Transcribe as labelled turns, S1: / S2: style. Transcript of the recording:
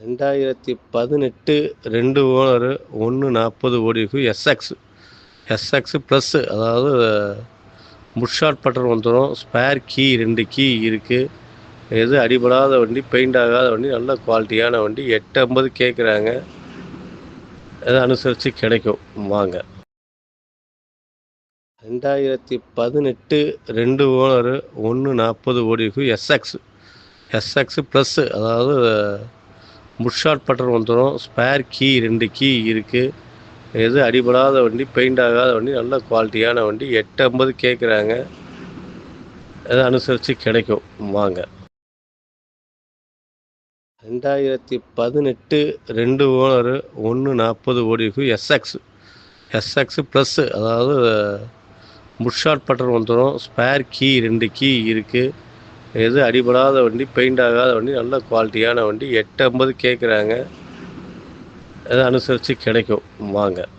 S1: ரெண்டாயிரத்தி பதினெட்டு ரெண்டு ஓனரு ஒன்று நாற்பது ஓடிக்கு எஸ்எக்ஸ் எஸ்எக்ஸ் ப்ளஸ்ஸு அதாவது முட்ஷாட் பட்டர் வந்துடும் ஸ்பேர் கீ ரெண்டு கீ இருக்குது எது அடிபடாத வண்டி பெயிண்ட் ஆகாத வண்டி நல்ல குவாலிட்டியான வண்டி. எட்டு ஐம்பது கேட்குறாங்க எதை அனுசரித்து கிடைக்கும்? வாங்க. ரெண்டாயிரத்தி பதினெட்டு ரெண்டு ஓனரு ஒன்று நாற்பது ஓடிக்கு எஸ்எக்ஸ் எஸ்எக்ஸ் ப்ளஸ்ஸு அதாவது முட்ஷாட் பட்டன் வந்துடும் ஸ்பேர் கீ ரெண்டு கீ இருக்குது எது அடிபடாத வண்டி பெயிண்ட் ஆகாத வண்டி நல்ல குவாலிட்டியான வண்டி. எட்டு ஐம்பது கேட்குறாங்க எதை அனுசரித்து கிடைக்கும். வாங்க. ரெண்டாயிரத்தி பதினெட்டு ரெண்டு ஓனரு ஒன்று நாற்பது ஓடிக்கு எஸ்எக்ஸ் எஸ்எக்ஸ் ப்ளஸ்ஸு அதாவது முட்ஷாட் பட்டன் வந்துடும் ஸ்பேர் கீ ரெண்டு கீ இருக்குது எது அடிபடாத வண்டி பெயிண்ட் ஆகாத வண்டி நல்ல குவாலிட்டியான வண்டி எட்டு ஐம்பது கேட்குறாங்க எதை அனுசரித்து கிடைக்கும். வாங்க.